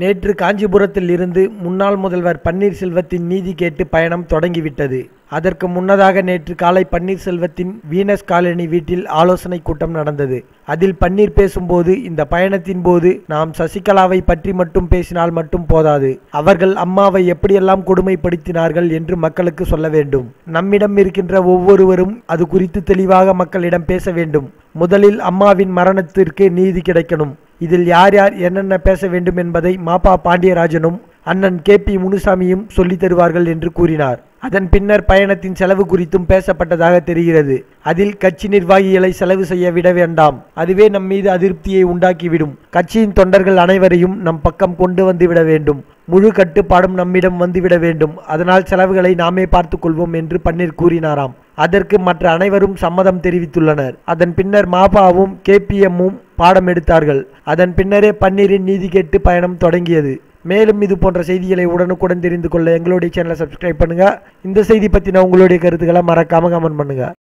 நேற்று காஞ்சிபுரத்தில் இருந்து முன்னாள் முதல்வர் பன்னீர்செல்வத்தின் நீதி கேட்டு பயணம் தொடங்கிவிட்டது. அதற்கு முன்னதாக நேற்று காலை பன்னீர்செல்வத்தின் வீனஸ் காலனி வீட்டில் ஆலோசனை கூட்டம் நடந்தது. அதில் பன்னீர் பேசும்போது இந்த பயணத்தின் போது நாம் சசிகலாவை பற்றி மட்டும் பேசினால் மட்டும் போதாது. அவர்கள் அம்மாவை எப்படியெல்லாம் கொடுமைப்படுத்தினார்கள் என்று மக்களுக்கு சொல்ல வேண்டும். நம்மிடம் இருக்கின்ற ஒவ்வொருவரும் அது குறித்து தெளிவாக மக்களிடம் பேச வேண்டும். முதலில் அம்மாவின் மரணத்திற்கு நீதி கிடைக்கணும். இதில் யார் யார் என்னென்ன பேச வேண்டும் என்பதை மாப்பா பாண்டியராஜனும் அண்ணன் கே பி முனுசாமியும் சொல்லித் தருவார்கள் என்று கூறினார். அதன் பின்னர் பயணத்தின் செலவு குறித்தும் பேசப்பட்டதாக தெரிகிறது. அதில் கட்சி நிர்வாகிகளை செலவு செய்ய விட வேண்டாம். அதுவே நம் மீது அதிருப்தியை உண்டாக்கிவிடும். கட்சியின் தொண்டர்கள் அனைவரையும் நம் பக்கம் கொண்டு வந்து விட வேண்டும். முழு கட்டுப்பாடும் நம்மிடம் வந்துவிட வேண்டும். அதனால் செலவுகளை நாமே பார்த்துக்கொள்வோம் என்று பன்னீர் கூறினாராம். அதற்கு மற்ற அனைவரும் சம்மதம் தெரிவித்துள்ளனர். அதன் பின்னர் மாபாவும் கேபிஎம்மும் பாடம் எடுத்தார்கள். அதன் பின்னரே பன்னீரின் நீதி கேட்டு பயணம் தொடங்கியது. மேலும் இது போன்ற செய்திகளை உடனுக்குடன் தெரிந்து கொள்ள எங்களுடைய சேனலை சப்ஸ்கிரைப் பண்ணுங்க. இந்த செய்தி பற்றின உங்களுடைய கருத்துக்களை மறக்காமல் கமெண்ட் பண்ணுங்கள்